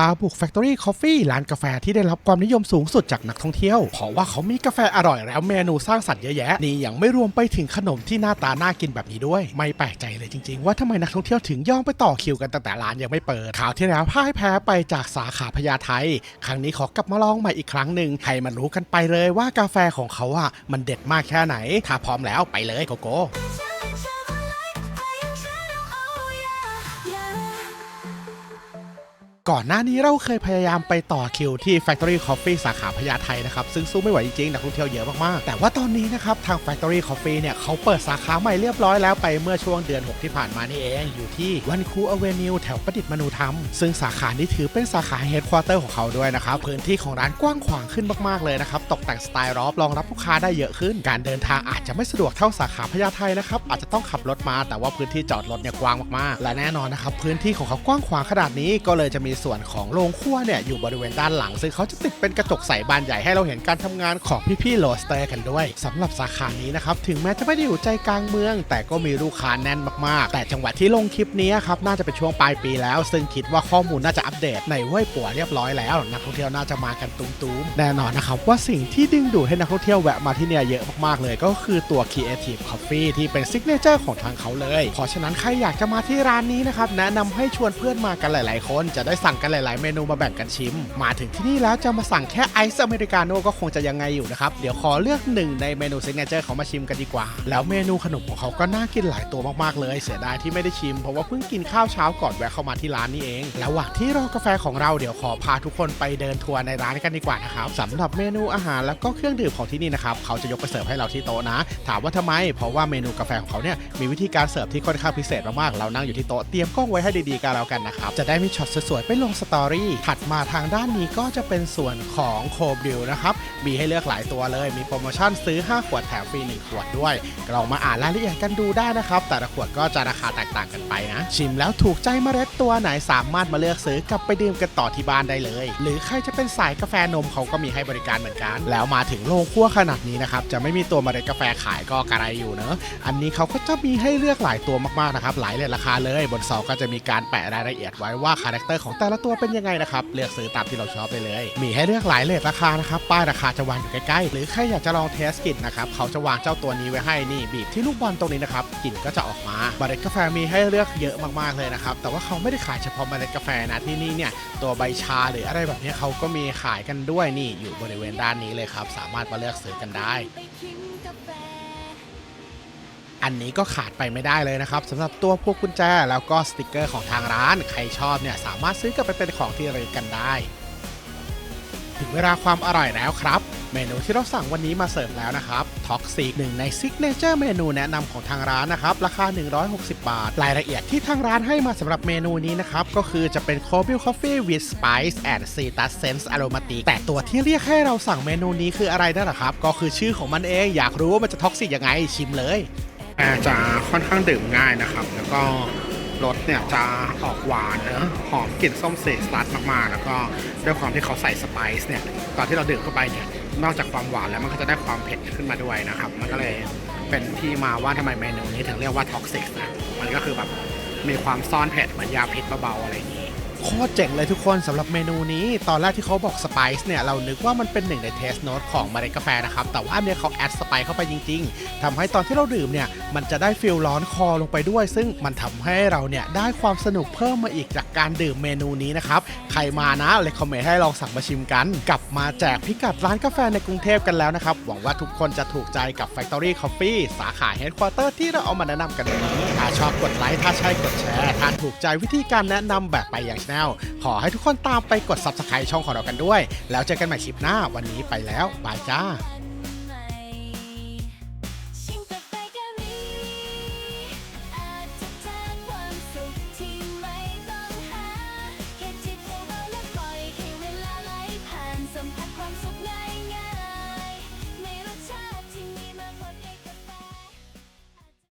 พาบุก Factory Coffee ร้านกาแฟที่ได้รับความนิยมสูงสุดจากนักท่องเที่ยว เพราะว่าเขามีกาแฟอร่อยแล้วเมนูสร้างสรรค์เยอะแยะ นี่ยังไม่รวมไปถึงขนมที่หน้าตาน่ากินแบบนี้ด้วย ไม่แปลกใจเลยจริง ๆ ว่าทำไมนักท่องเที่ยวถึงย่องไปต่อคิวกันตั้งแต่ร้านยังไม่เปิดข่าวที่แล้วพ่ายแพ้ไปจากสาขาพญาไทครั้งนี้ขอกลับมาลองใหม่อีกครั้งหนึ่งให้มันรู้กันไปเลยว่ากาแฟของเขาอะมันเด็ดมากแค่ไหนถ้าพร้อมแล้วไปเลยโกโก้ ก่อนหน้านี้เราเคยพยายามไปต่อคิวที่ Factory Coffee สาขาพญาไทนะครับ ซึ่งสู้ไม่ไหวจริงๆนักท่องเที่ยวเยอะมากๆ แต่ว่าตอนนี้นะครับ ทาง Factory Coffee เนี่ย เขาเปิดสาขาใหม่เรียบร้อยแล้วไปเมื่อช่วงเดือน 6 ที่ผ่านมานี่เอง อยู่ที่วันคูอเวนิวแถวประดิษฐ์มนูธรรม ซึ่งสาขานี้ถือเป็นสาขาเฮดควอเตอร์ของเขาด้วยนะครับ พื้นที่ของร้านกว้างขวางขึ้นมากๆเลยนะครับตกแต่งสไตล์รอบรองรับลูกค้าได้เยอะขึ้น การเดินทางอาจจะไม่สะดวกเท่าสาขาพญาไทนะครับอาจจะต้องขับรถมา แต่ว่าพื้นที่จอดรถเนี่ยกว้างมากๆ และแน่นอนนะครับพื้นที่ของเขากว้างขวางขนาดนี้ก็เลยจะมีส่วนของโรงครัวเนี่ยอยู่บริเวณด้านหลัง ซึ่งเขาจะติดเป็นกระจกใสบานใหญ่ให้เราเห็นการทำงานของพี่ๆโรสเตอร์กันด้วยสำหรับสาขานี้นะครับถึงแม้จะไม่ได้อยู่ใจกลางเมือง แต่ก็มีลูกค้าแน่นมากๆ แต่จังหวะที่ลงคลิปนี้ครับน่าจะเป็นช่วงปลายปีแล้ว ซึ่งคิดว่าข้อมูลน่าจะอัปเดตในเว่ยปัวเรียบร้อยแล้วนักท่องเที่ยวน่าจะมากันตุ้มๆแน่นอนนะครับว่าสิ่งที่ดึงดูดให้นักท่องเที่ยวแวะมาที่เนี่ยเยอะมากๆเลยก็คือตัว Creative Coffee ที่เป็นซิกเนเจอร์ของทางเขาเลย เพราะฉะนั้นใครอยากจะมาที่ร้านนี้นะครับแนะนำให้ชวนเพื่อนมากันหลาย ๆ คนจะได้สั่งกันหลาย ๆ เมนูมาแบ่งกันชิม มาถึงที่นี่แล้วจะมาสั่งแค่ไอซ์อเมริกาโน่ก็คงจะยังไงอยู่นะครับ เดี๋ยวขอเลือกหนึ่งในเมนูซิกเนเจอร์เขามาชิมกันดีกว่า แล้วเมนูขนมของเขาก็น่ากินหลายตัวมาก ๆ เลย เสียดายที่ไม่ได้ชิม เพราะว่าเพิ่งกินข้าวเช้าก่อนแวะเข้ามาที่ร้านนี้เองระหว่างที่รอกาแฟของเราเดี๋ยวขอพาทุกคนไปเดินทัวร์ในร้านกันดีกว่านะครับสำหรับเมนูอาหารแล้วก็เครื่องดื่มของที่นี่นะครับเขาจะยกไปเสิร์ฟให้เราที่โต๊ะนะ ถามว่าทำไม เพราะว่าเมนูกาแฟของเขาเนี่ยมีวิธีการเสิร์ฟที่ค่อนข้างพิเศษมากๆเรานั่งอยู่ที่โต๊ะเตรียมกล้องไว้ให้ดีๆกันแล้วกันนะครับจะได้มีช็อตสวยๆไปลงสตอรี่ ถัดมาทางด้านนี้ก็จะเป็นส่วนของโคบิลนะครับ มีให้เลือกหลายตัวเลย มีโปรโมชั่นซื้อ 5 ขวดแถมฟรี 1 ขวดด้วยลองมาอ่านรายละเอียดกันดูได้นะครับ แต่ละขวดก็จะราคาแตกต่างกันไปนะ ชิมแล้วถูกใจเมล็ดตัวไหนสามารถมาเลือกซื้อกลับไปดื่มกันต่อที่บ้านได้เลย หรือใครจะเป็นสายกาแฟนมเขาก็มีให้บริการเหมือนกัน แล้วมาถึงโรงคั่วขนาดนี้นะครับจะไม่มีตัวเมล็ดกาแฟขายก็กระไรอยู่เนอะอันนี้เขาก็จะมีให้เลือกหลายตัวมากๆนะครับหลายเลทราคาเลย บนเสาก็จะมีการแปะรายละเอียดไว้ว่าคาแรคเตอร์ของแต่ละตัวเป็นยังไงนะครับ เลือกซื้อตามที่เราชอบได้เลย มีให้เลือกหลายเลทราคานะครับ ป้ายราคาจะวางอยู่ใกล้ๆ หรือใครอยากจะลองเทสกลิ่นนะครับ เขาจะวางเจ้าตัวนี้ไว้ให้นี่บีบที่ลูกบอลตรงนี้นะครับ กลิ่นก็จะออกมาเมล็ดกาแฟมีให้เลือกเยอะมากๆเลยนะครับ แต่ว่าเขาไม่ได้ขายเฉพาะเมล็ดกาแฟนะที่นี่เนี่ย ตัวใบชาหรืออะไรแบบนี้เขาก็มีขายกันด้วยนี่อยู่บริเวณด้านนี้เลยครับ สามารถมาเลือกซื้อกันได้ อันนี้ก็ขาดไปไม่ได้เลยนะครับสำหรับตัวพวกกุญแจแล้วก็สติกเกอร์ของทางร้าน ใครชอบเนี่ยสามารถซื้อกลับไปเป็นของที่ระลึกกันได้ ถึงเวลาความอร่อยแล้วครับ เมนูที่เราสั่งวันนี้มาเสิร์ฟแล้วนะครับท็อกซิกหนึ่งในซิกเนเจอร์เมนูแนะนำของทางร้านนะครับราคา 160 บาท รายละเอียดที่ทางร้านให้มาสำหรับเมนูนี้นะครับ ก็คือจะเป็น Cold Brew Coffee with Spice and Citrus Sense Aromatic แต่ตัวที่เรียกให้เราสั่งเมนูนี้คืออะไรนั่นแหละครับ ก็คือชื่อของมันเองอยากรู้ว่ามันจะท็อกซิกยังไงชิมเลย จะค่อนข้างดื่มง่ายนะครับ แล้วก็รสเนี่ยจะออกหวานเนะหอมกลิ่นส้มเซสลัดมากๆ แล้วก็ด้วยความที่เขาใส่สไปซ์เนี่ยตอนที่เราดื่มเข้าไปเนี่ยนอกจากความหวานแล้วมันก็จะได้ความเผ็ดขึ้นมาด้วยนะครับ มันก็เลยเป็นที่มาว่าทำไมเมนูนี้ถึงเรียกว่าท็อกซิกนะมันก็คือแบบมีความซ่อนเผ็ดเหมือนยาพิษเบาๆอะไรอย่างนี้ โคตรเจ๋งเลยทุกคนสำหรับเมนูนี้ ตอนแรกที่เขาบอกสไปซ์เนี่ย เรานึกว่ามันเป็นหนึ่งในเทสโน e ของเมล็ดกาแฟนะครับ แต่ว่าอันเนี้ยเขาแอดสไปซ์เข้าไปจริง ๆทำให้ตอนที่เราดื่มเนี่ย มันจะได้ฟิลร้อนคอลงไปด้วย ซึ่งมันทำให้เราเนี่ย ได้ความสนุกเพิ่มมาอีกจากการดื่มเมนูนี้นะครับ ใครมานะเลยคอมเมนต์ให้ลองสั่งมาชิมกัน กลับมาแจกพิกัดร้านกาแฟในกรุงเทพกันแล้วนะครับหวังว่าทุกคนจะถูกใจกับ Factory Coffee สาขาเฮดควอเตอร์ที่เราเอามาแนะนำกันวันนี้าชอบกดไลค์ ถ้าใช่กดแชร์ ถ้าถูกใจวิธีการแนะนำแบบไปอย่างแนลขอให้ทุกคนตามไปกด Subscribe ช่องของเรากันด้วย แล้วเจอกันใหม่คลิปหน้าวันนี้ไปแล้วบายจ้า